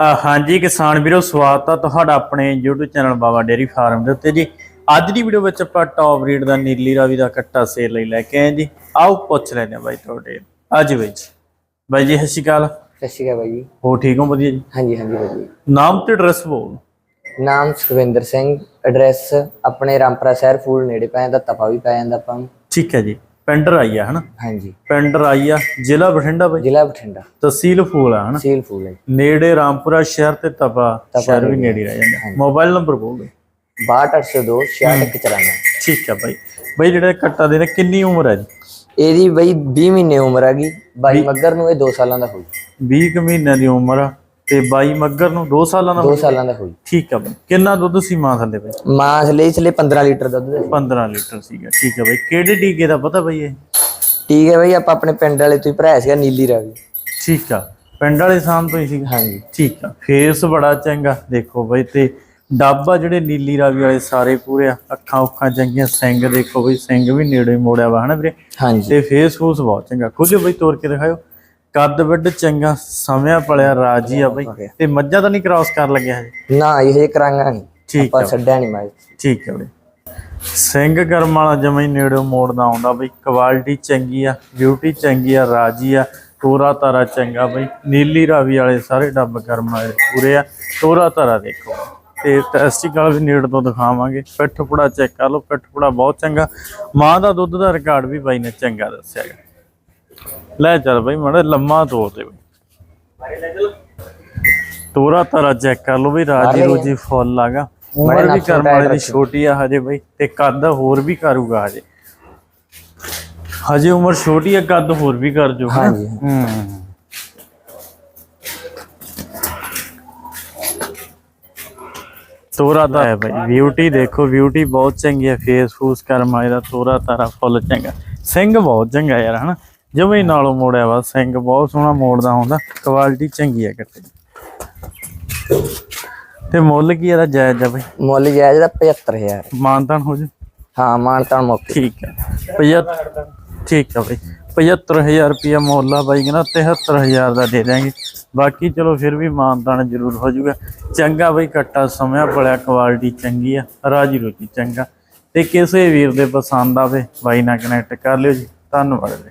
ਹਾਂਜੀ ਕਿਸਾਨ ਵੀਰੋ ਸਵਾਗਤ ਆ ਤੁਹਾਡਾ ਆਪਣੇ YouTube channel Baba dairy farm ਦੇ ਉੱਤੇ ਜੀ। ਅੱਜ ਦੀ ਵੀਡੀਓ ਵਿੱਚ ਆਪਾਂ ਟੌਪ ਰੇਟ ਦਾ ਨੀਲੀ ਰਾਵੀ ਦਾ ਕੱਟਾ ਸੇਲ ਲਈ ਲੈ ਕੇ ਆਏ ਜੀ। ਆਓ ਪੁੱਛ ਹਾਂ ਬਾਈ ਤੁਹਾਡੇ। ਅੱਜ ਵਿੱਚ ਬਾਈ ਜੀ। ਸਤਿ ਸ਼੍ਰੀ ਅਕਾਲ। ਸਤਿ ਸ਼੍ਰੀ ਅਕਾਲ ਬਾਈ ਜੀ। ਹੋ ਠੀਕ ਹੋ? ਵਧੀਆ ਜੀ? ਹਾਂਜੀ ਹਾਂਜੀ ਬਾਈ ਜੀ। ਨਾਮ ਤੇ ਐਡਰੈਸ ਬੋਲ। ਨਾਮ ਸੁਖਵਿੰਦਰ ਸਿੰਘ ਐਡਰੈਸ ਆਪਣੇ ਰਾਮਪੁਰਾ ਸ਼ਹਿਰ ਫੂਲ ਨੇੜੇ ਪੈ ਜਾਂਦਾ ਤਪਾ ਵੀ ਪੈ ਜਾਂਦਾ ਆਪਾਂ ਨੂੰ। ਠੀਕ ਹੈ ਜੀ। ਪਿੰਡ ਰਾਈ ਆ ਹਨਾ? ਹਾਂਜੀ। ਪਿੰਡ ਰਾਈ ਆ ਜ਼ਿਲ੍ਹਾ ਬਠਿੰਡਾ ਬਾਈ? ਜ਼ਿਲ੍ਹਾ ਬਠਿੰਡਾ। ਤਹਿਸੀਲ ਫੂਲ ਆ ਹਨਾ? ਸੀਲ ਫੂਲ ਹੈ ਨੇੜੇ ਰਾਮਪੁਰਾ ਸ਼ਹਿਰ ਤੇ ਤਪਾ ਸ਼ਹਿਰ ਵੀ ਨੇੜੇ ਰਹਿ ਜਾਂਦਾ ਮੋਬਾਈਲ ਨੰਬਰ ਬੋਲ 62802 6194 ਠੀਕ ਹੈ ਬਾਈ। ਬਾਈ ਜਿਹੜਾ ਕੱਟਾ ਦੇ ਨੇ ਕਿੰਨੀ ਉਮਰ ਹੈ ਜੀ? ਇਹਦੀ ਬਈ 20 ਮਹੀਨੇ ਉਮਰ ਹੈਗੀ ਬਾਈ ਮੱਗਰ ਨੂੰ ਇਹ 2 ਸਾਲਾਂ ਦਾ ਹੋਈ 20 ਕੁ ਮਹੀਨਿਆਂ ਦੀ ਉਮਰ ਆ। ਤੇ 22 ਮੱਗਰ ਨੂੰ 2 ਸਾਲਾਂ ਦਾ 2 ਸਾਲਾਂ ਦਾ ਹੋਈ। ਠੀਕ ਆ ਬਾਈ। ਕਿੰਨਾ ਦੁੱਧ ਸੀ ਮਾਂ ਥੱਲੇ ਬਾਈ? ਮਾਂ ਲਈ ਚਲੇ 15 ਲੀਟਰ ਦੁੱਧ ਦੇ 15 ਲੀਟਰ ਸੀਗਾ। ਠੀਕ ਆ ਬਾਈ। ਕਿਹੜੇ ਟੀਕੇ ਦਾ ਪਤਾ ਬਾਈ ਇਹ? ਠੀਕ ਹੈ ਬਈ ਆਪਾਂ ਆਪਣੇ ਪਿੰਡ ਵਾਲੇ ਤੋਂ ਹੀ ਭਰਾਇਆ ਸੀਗਾ ਨੀਲੀ ਰਾਵੀ। ਠੀਕ ਆ। ਪਿੰਡ ਵਾਲੇ ਸਾਹਮ ਤੋਂ ਹੀ ਸੀਗਾ? ਹਾਂਜੀ। ਠੀਕ ਆ। ਫੇਸ ਬੜਾ ਚੰਗਾ। ਦੇਖੋ ਬਾਈ ਤੇ ਡੱਬਾ ਜਿਹੜੇ ਨੀਲੀ ਰਾਵੀ ਵਾਲੇ ਸਾਰੇ ਪੂਰੇ ਅੱਖਾਂ ਉੱਖਾਂ ਚੰਗੀਆਂ। ਸਿੰਘ ਦੇਖੋ ਬਈ ਸਿੰਘ ਵੀ ਨੇੜੇ ਮੋੜਿਆ ਵਾ ਹਨਾ ਵੀਰੇ? ਹਾਂਜੀ। ਤੇ ਫੇਸ ਫੂਸ ਬਹੁਤ ਚੰਗਾ। ਖੁਦ ਬਈ ਤੋੜ ਕੇ ਦਿਖਾਓ ਕੱਦ ਵੱਡ ਚੰਗਾ ਸਮਿਆ ਪਲਿਆ ਰਾਜੀ ਆ ਬਈ। ਤੇ ਮੱਝਾਂ ਤਾਂ ਨਹੀਂ ਕ੍ਰਾਸ ਕਰ ਲੱਗਿਆ ਹਜੇ? ਨਾ ਇਹ ਕਰਾਂਗਾ ਨਹੀਂ। ਠੀਕ ਆਪਾਂ ਛੱਡਿਆ ਨਹੀਂ ਮੈਂ ਠੀਕ ਹੈ ਬਈ। ਸਿੰਘ ਕਰਮ ਵਾਲਾ ਜਮਾਂ ਹੀ ਨੇੜੋਂ ਮੋੜਦਾ ਆਉਂਦਾ ਬਈ। ਕੁਆਲਿਟੀ ਚੰਗੀ ਆ ਬਿਊਟੀ ਚੰਗੀ ਆ ਰਾਜੀ ਆ ਤੋਰਾ ਤਾਰਾ ਚੰਗਾ ਬਈ। ਨੀਲੀ ਰਾਵੀ ਵਾਲੇ ਸਾਰੇ ਡੱਬ ਕਰਮ ਵਾਲੇ ਪੂਰੇ ਆ। ਤੋਰਾ ਤਾਰਾ ਦੇਖੋ। ਤੇ ਟੈਸਟੀਕਲ ਵੀ ਨੇੜ ਤੋਂ ਦਿਖਾਵਾਂਗੇ। ਪਿੱਠ ਪੁੜਾ ਚੈੱਕ ਕਰ ਲਓ ਪਿੱਠ ਪੁੜਾ ਬਹੁਤ ਚੰਗਾ। ਮਾਂ ਦਾ ਦੁੱਧ ਦਾ ਰਿਕਾਰਡ ਵੀ ਬਾਈ ਨੇ ਚੰਗਾ ਦੱਸਿਆ ਗਾ ਲੈ ਚੱਲ ਬਈ ਮਾੜਾ ਲੰਮਾ ਤੋਰ ਦੇ ਬਈ। ਤੋਰਾ ਤਾਰਾ ਚੈੱਕ ਕਰ ਲਓ ਵੀ ਰਾਜੀ ਰੋਜੀ ਫੁੱਲ ਆਗਾ ਉਮਰ ਵੀ ਕਰਮ ਵਾਲੇ ਦੀ ਛੋਟੀ ਆ ਹਜੇ ਬਈ ਤੇ ਕੱਦ ਹੋਰ ਵੀ ਕਰੂਗਾ ਹਜੇ। ਹਜੇ ਉਮਰ ਛੋਟੀ ਆ ਕੱਦ ਹੋਰ ਵੀ ਕਰ ਜੋ। ਹਾਂਜੀ। ਹੂੰ ਤੋਰਾ ਤਾਂ ਹੈ ਭਾਈ ਬਿਊਟੀ ਦੇਖੋ ਬਿਊਟੀ ਬਹੁਤ ਚੰਗੀ ਹੈ ਫੇਸ ਫੂਸ ਕਰਮ ਵਾਲੇ ਦਾ ਤੋਰਾ ਤਾਰਾ ਫੁੱਲ ਚੰਗਾ। ਸਿੰਘ ਬਹੁਤ ਚੰਗਾ ਯਾਰ ਹਨਾ? ਜਿਵੇਂ ਹੀ ਨਾਲੋਂ ਮੋੜਿਆ ਵਾ ਸਿੰਘ ਬਹੁਤ ਸੋਹਣਾ ਮੋੜਦਾ ਹੁੰਦਾ ਕੁਆਲਿਟੀ ਚੰਗੀ ਹੈ ਕੱਟੇ। ਤੇ ਮੁੱਲ ਕੀ ਇਹਦਾ ਜਾਇਜ਼ ਆ ਭਾਈ ਮੁੱਲ ਜਾਇਜ਼ ਦਾ 75000 ਮਾਨਤਾਨ ਹੋ ਜਾ ਹਾਂ ਮਾਨਤਾਨ ਮੌਕੇ ਠੀਕ ਹੈ 75 ਠੀਕ ਹੈ ਭਾਈ 75000 ਰੁਪਿਆ ਮੁੱਲ ਆ ਬਾਈ ਕਹਿੰਦਾ 73000 ਦਾ ਦੇ ਦਾਂਗੇ ਬਾਕੀ ਚਲੋ ਫਿਰ ਵੀ ਮਾਨਤਾਨ ਜ਼ਰੂਰ ਹੋ ਜਾਊਗਾ। ਚੰਗਾ ਬਈ ਕੱਟਾ ਸਮਿਆ ਪੜਿਆ ਕੁਆਲਿਟੀ ਚੰਗੀ ਆ ਰਾਜੀ ਰੋਜੀ ਚੰਗਾ। ਤੇ ਕਿਸੇ ਵੀਰ ਦੇ ਪਸੰਦ ਆਵੇ ਬਾਈ ਨਾਲ ਕਨੈਕਟ ਕਰ ਲਿਓ ਜੀ। ਧੰਨਵਾਦ ਜੀ